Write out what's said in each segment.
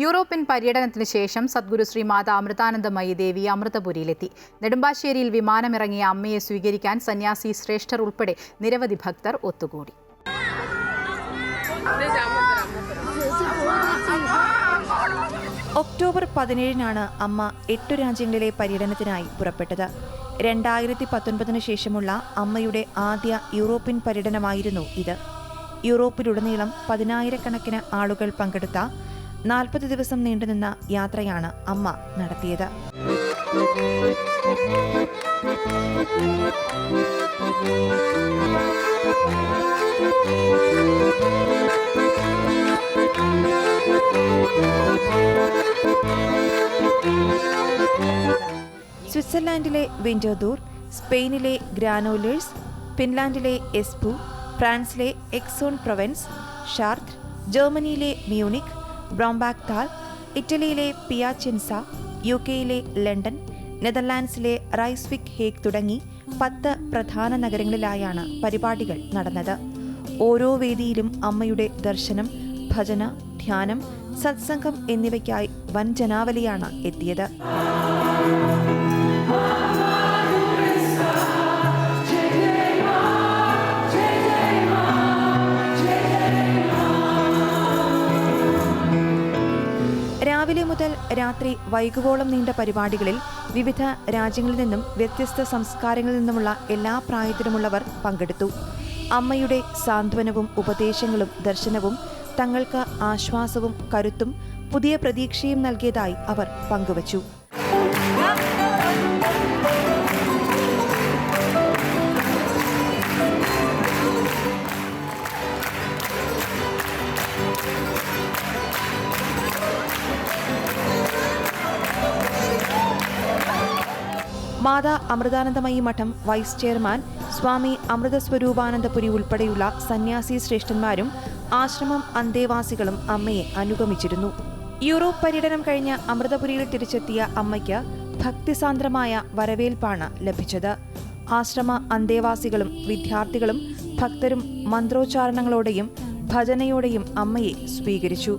European പര്യടനത്തിന് ശേഷം സദ്ഗുരു ശ്രീ മാതാ അമൃതാനന്ദമയി ദേവി അമൃതപുരിയിലെത്തി. നെടുമ്പാശ്ശേരിയിൽ വിമാനമിറങ്ങിയ അമ്മയെ സ്വീകരിക്കാൻ സന്യാസി ശ്രേഷ്ഠർ ഉൾപ്പെടെ നിരവധി ഭക്തർ ഒത്തുകൂടി. ഒക്ടോബർ പതിനേഴിനാണ് അമ്മ എട്ടു രാജ്യങ്ങളിലെ പര്യടനത്തിനായി പുറപ്പെട്ടത്. രണ്ടായിരത്തി പത്തൊൻപതിനു ശേഷമുള്ള അമ്മയുടെ ആദ്യ യൂറോപ്യൻ പര്യടനമായിരുന്നു ഇത്. യൂറോപ്പിലുടനീളം പതിനായിരക്കണക്കിന് ആളുകൾ പങ്കെടുത്ത നാൽപ്പത് ദിവസം നീണ്ടുനിന്ന യാത്രയാണ് അമ്മ നടത്തിയത്. സ്വിറ്റ്സർലാൻഡിലെ വിൻഡോദൂർ സ്പെയിനിലെ ഗ്രാനോലേഴ്സ് ഫിൻലാൻഡിലെ എസ്പു ഫ്രാൻസിലെ എക്സോൺ പ്രൊവൻസ് ഷാർത്ത് ജർമ്മനിയിലെ മ്യൂണിക് ബ്രോംബാക്താൽ ഇറ്റലിയിലെ പിയാചെൻസ യു കെയിലെ ലണ്ടൻ നെതർലാൻഡ്സിലെ റൈസ്വിക് ഹേഗ് തുടങ്ങി പത്ത് പ്രധാന നഗരങ്ങളിലായാണ് പരിപാടികൾ നടന്നത്. ഓരോ വേദിയിലും അമ്മയുടെ ദർശനം ഭജന ധ്യാനം സത്സംഗം എന്നിവയ്ക്കായി വൻ ജനാവലിയാണ് എത്തിയത്. രാവിലെ മുതൽ രാത്രി വൈകുവോളം നീണ്ട പരിപാടികളിൽ വിവിധ രാജ്യങ്ങളിൽ നിന്നും വ്യത്യസ്ത സംസ്കാരങ്ങളിൽ നിന്നുമുള്ള എല്ലാ പ്രായത്തിലുമുള്ളവർ പങ്കെടുത്തു. അമ്മയുടെ സാന്ത്വനവും ഉപദേശങ്ങളും ദർശനവും തങ്ങൾക്ക് ആശ്വാസവും കരുത്തും പുതിയ പ്രതീക്ഷയും നൽകിയതായി അവർ പങ്കുവച്ചു. മാതാ അമൃതാനന്ദമയി മഠം വൈസ് ചെയർമാൻ സ്വാമി അമൃതസ്വരൂപാനന്ദപുരി ഉൾപ്പെടെയുള്ള സന്യാസി ശ്രേഷ്ഠന്മാരും ആശ്രമം അന്തേവാസികളും അമ്മയെ അനുഗമിച്ചിരുന്നു. യൂറോപ്പ് പര്യടനം കഴിഞ്ഞ അമൃതപുരിയിൽ തിരിച്ചെത്തിയ അമ്മയ്ക്ക് ഭക്തിസാന്ദ്രമായ വരവേൽപ്പാണ് ലഭിച്ചത്. ആശ്രമ അന്തേവാസികളും വിദ്യാർത്ഥികളും ഭക്തരും മന്ത്രോച്ചാരണങ്ങളോടെയും ഭജനയോടെയും അമ്മയെ സ്വീകരിച്ചു.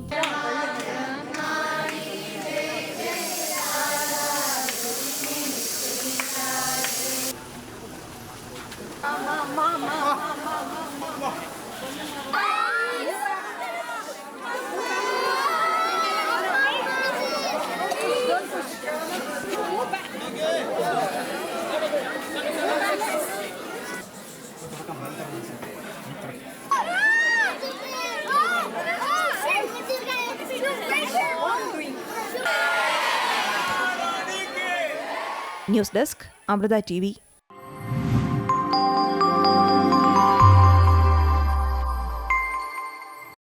News desk Amrita T